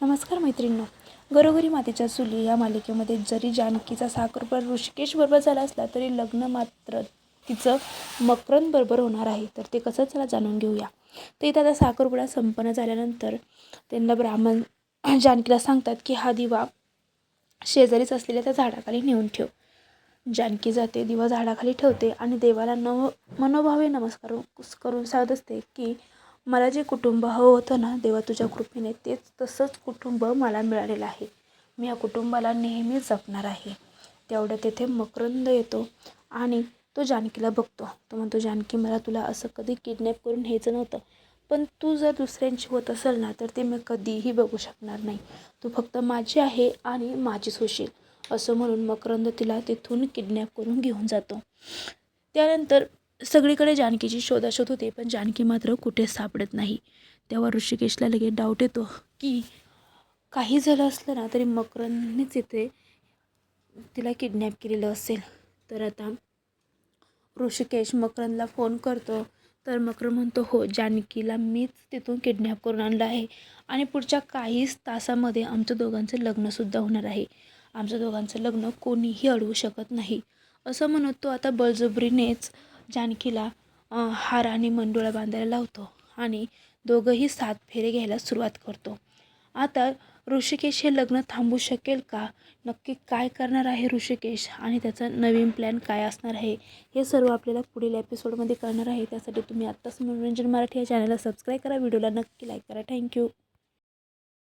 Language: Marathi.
नमस्कार मैत्रिणींनो. घरोघरी मातीच्या चुली या मालिकेमध्ये जरी जानकीचा साखरपुडा ऋषिकेशबरोबर झाला असला तरी लग्न मात्र तिचं मकरंद बरोबर होणार आहे. तर ते कसं चला जाणून घेऊया. तर इथं आता साखरपुडा संपन्न झाल्यानंतर त्यांना ब्राह्मण जानकीला सांगतात की हा दिवा शेजारीच असलेल्या त्या झाडाखाली नेऊन ठेव. जानकी जाते दिवा झाडाखाली ठेवते आणि देवाला नव मनोभावे नमस्कार करून सांगत असते की मला जे कुटुंब हवं होतं ना देवा तुझ्या कृपेने तेच तसंच कुटुंब मला मिळालेलं आहे. मी या कुटुंबाला नेहमी जपणार आहे. तेवढ्या तेथे मकरंद येतो आणि तो जानकीला बघतो. तो म्हणतो जानकी मला तुला असं कधी किडनॅप करून घ्यायचं नव्हतं. पण तू जर दुसऱ्यांची होत असेल ना तर ते मी कधीही बघू शकणार नाही. तू फक्त माझी आहे आणि माझीच होशील. असं म्हणून मकरंद तिला तिथून किडनॅप करून घेऊन जातो. त्यानंतर सगळीकडे जानकीची शोधाशोध होते पण जानकी मात्र कुठे सापडत नाही. तेव्हा ऋषिकेशला लगेच डाऊट येतो की काही झालं असलं ना तरी मकरंदनेच इथे तिला किडनॅप केलेलं असेल. तर आता ऋषिकेश मकरंदला फोन करतो. तर मकर म्हणतो हो जानकीला मीच तिथून किडनॅप करून आणलं आहे. आणि पुढच्या काहीच तासामध्ये आमचं दोघांचं लग्नसुद्धा होणार आहे. आमचं दोघांचं लग्न कोणीही अडवू शकत नाही. असं म्हणत तो आता बळजबरीनेच जानकीला हार आणि मंडोळा बांधायला लावतो आणि दोघंही सात फेरे घ्यायला सुरुवात करतो. आता ऋषिकेश हे लग्न थांबू शकेल का? नक्की काय करणार आहे ऋषिकेश? आणि त्याचा नवीन प्लॅन काय असणार आहे? हे सर्व आपल्याला पुढील एपिसोडमध्ये करणार आहे. त्यासाठी तुम्ही आत्ताच मनोरंजन मराठी या चॅनलला सबस्क्राईब करा. व्हिडिओला नक्की लाईक करा. थँक्यू